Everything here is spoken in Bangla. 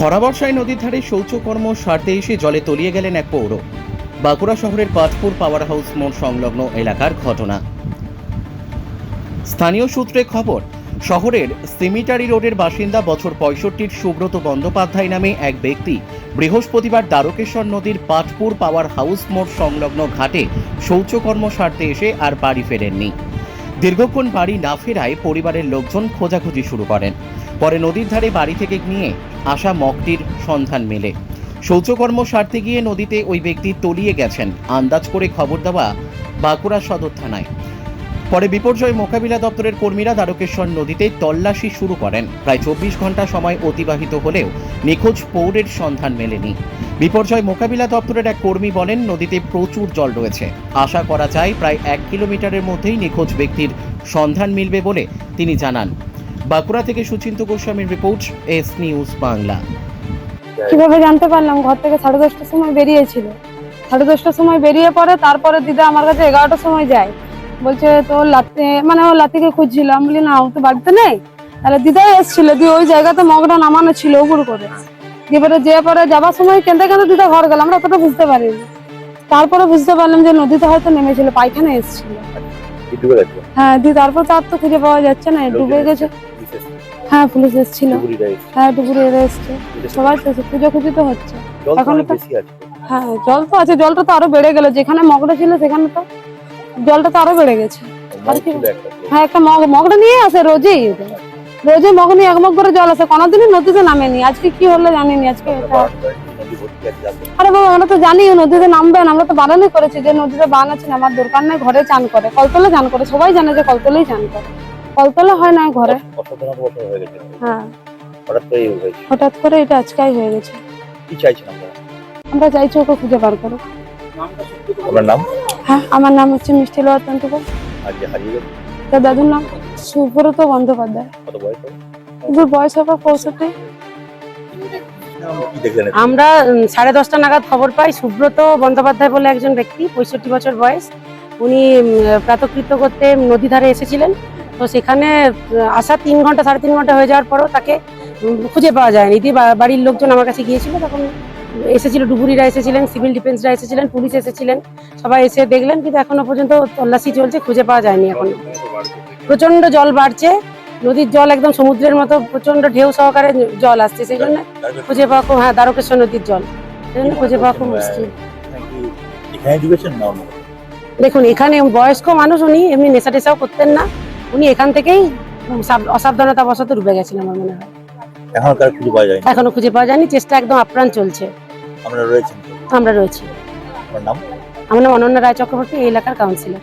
ভরা বর্ষায় নদীর ধারে শৌচকর্ম সারতে এসে জলে তলিয়ে গেলেন এক পৌর। বাঁকুড়া শহরের পাঁচপুর পাওয়ার হাউস মোড় সংলগ্ন এলাকার ঘটনা। স্থানীয় সূত্রে খবর, শহরের সিমিটারি রোডের বাসিন্দা বছর পঁয়ষট্টির সুব্রত বন্দ্যোপাধ্যায় নামে এক ব্যক্তি বৃহস্পতিবার দ্বারকেশ্বর নদীর পাটপুর পাওয়ার হাউস মোড় সংলগ্ন ঘাটে শৌচকর্ম সারতে এসে আর বাড়ি ফেরেননি। দীর্ঘক্ষণ বাড়ি না ফেরায় পরিবারের লোকজন খোঁজাখুঁজি শুরু করেন। পরে নদীর ধারে বাড়ি থেকে নিয়ে আসা মগটির সন্ধান মেলে। শৌচকর্ম সারতে গিয়ে নদীতে ওই ব্যক্তি তলিয়ে গেছেন। আন্দাজ করে খবর দেওয়া বাঁকুড়া সদর থানায়। পরে বিপর্যয় মোকাবিলা দপ্তরের কর্মীরা দ্বারকেশ্বর নদীতে তল্লাশি শুরু করেন। প্রায় চব্বিশ ঘণ্টা সময় অতিবাহিত হলেও নিখোঁজ পৌরের সন্ধান মেলেনি। বিপর্যয় মোকাবিলা দপ্তরের এক কর্মী বলেন, নদীতে প্রচুর জল রয়েছে। আশা করা যায়, প্রায় এক কিলোমিটারের মধ্যেই নিখোঁজ ব্যক্তির সন্ধান মিলবে বলে তিনি জানান। বাঁকুড়া থেকে সুচিন্ত গোস্বামীর রিপোর্ট এস নিউজ বাংলা। কীভাবে জানতে পারলাম? ঘর থেকে সাড়ে দশটার সময় বেরিয়েছিল। সাড়ে দশটার সময় বেরিয়ে পড়ে তারপরে দিদা আমার কাছে এগারোটার সময় যায়। বলছে তো লাতি মানে ও লাতিকে খুঁজছিলাম বলি না ও তো বাড়িতে নেই। তাহলে দিদা এসেছিল। দিয়ে ওই জায়গাতে মগটা নামানো ছিল উপর করে। দিয়ে পরে যে পরে যাবার সময় কেঁদে কেঁদে দিদা ঘর গেল। আমরা অতটা বুঝতে পারিনি। তারপরে বুঝতে পারলাম যে নদীতে হয়তো নেমেছিল পায়খানা এসেছিল। হ্যাঁ দিয়ে তারপর তার তো খুঁজে পাওয়া যাচ্ছে না। ডুবে গেছে। হ্যাঁ পুলিশ এসেছিল। হ্যাঁ ডুবুরে এরা এসছে। সবাই তো এসে খুঁজে তো হচ্ছে। এখন তো- হ্যাঁ জল তো আছে জলটা তো আরও বেড়ে গেল। যেখানে মগটা ছিল সেখানে তো জলটা তো আরও বেড়ে গেছে। হ্যাঁ একটা মগ মগটা নিয়ে আসে রোজই। রোজই মগ নিয়ে এক মগ করে জল আসে। কোনোদিনই নদীতে নামেনি। আজকে কি হলো জানিনি আজকে এটা। আরে বাবা আমরা তো জানি নদীতে নামবেন আমরা তো বানানই করেছি। যে নদীতে বান আছে আমার দরকার নেই ঘরে চান করে। কলতলে চান করে। সবাই জানে যে কলতলেই চান করে। কলতলে হয় না ঘরে? হয়ে হঠাৎ করে এটা আজকাই হয়ে গেছে। কি চাইছেন আমরা আমরা চাইছি ওকে খুঁজে বার করো। আপনার নাম? হ্যাঁ আমার নাম হচ্ছে মিষ্টি লোয়া তন্তুকর আর যে হারিয়ে গেছে? তার দাদুর নাম সুব্রত বন্দ্যোপাধ্যায়। কত বয়স হবে? ওদের বয়স হবে পঁয়ষট্টি। আমরা সাড়ে দশটা নাগাদ খবর পাই। সুব্রত বন্দ্যোপাধ্যায় বলে একজন ব্যক্তি পঁয়ষট্টি বছর বয়স। উনি উম, প্রাতকৃত্য করতে নদী ধারে এসেছিলেন। তো সেখানে আসা তিন ঘণ্টা সাড়ে তিন ঘণ্টা হয়ে যাওয়ার পরও তাকে খুঁজে পাওয়া যায়নি। দিয়ে বাড়ির লোকজন আমার কাছে গিয়েছিল তখন এসেছিল ডুবুরিরা এসেছিলেন সিভিল ডিফেন্সরা এসেছিলেন পুলিশ এসেছিলেন সবাই এসে দেখলেন কিন্তু এখনও পর্যন্ত তল্লাশি চলছে খুঁজে পাওয়া যায়নি এখনও। প্রচণ্ড জল বাড়ছে নদীর জল একদম সমুদ্রের মতো প্রচণ্ড ঢেউ সহকারে জল আসছে সেই জন্য খুঁজে পাওয়া খুব হ্যাঁ দ্বারকেশ্বর নদীর জল। সেই জন্য খুঁজে পাওয়া খুব মুশকিল? দেখুন এখানে বয়স্ক মানুষ উনি এমনি নেশা টেশাও করতেন না উনি এখান থেকেই সাব- অসাবধানতা বশত ডুবে গেছেন আমার মনে হয়। এখন খুঁজে পাওয়া যায়নি? এখনও খুঁজে পাওয়া যায়নি চেষ্টা একদম আপ্রাণ চলছে। আমরা রয়েছি। আমরা রয়েছি। আপনার নাম? আমার নাম অনন্যা রায় চক্রবর্তী এই এলাকার কাউন্সিলর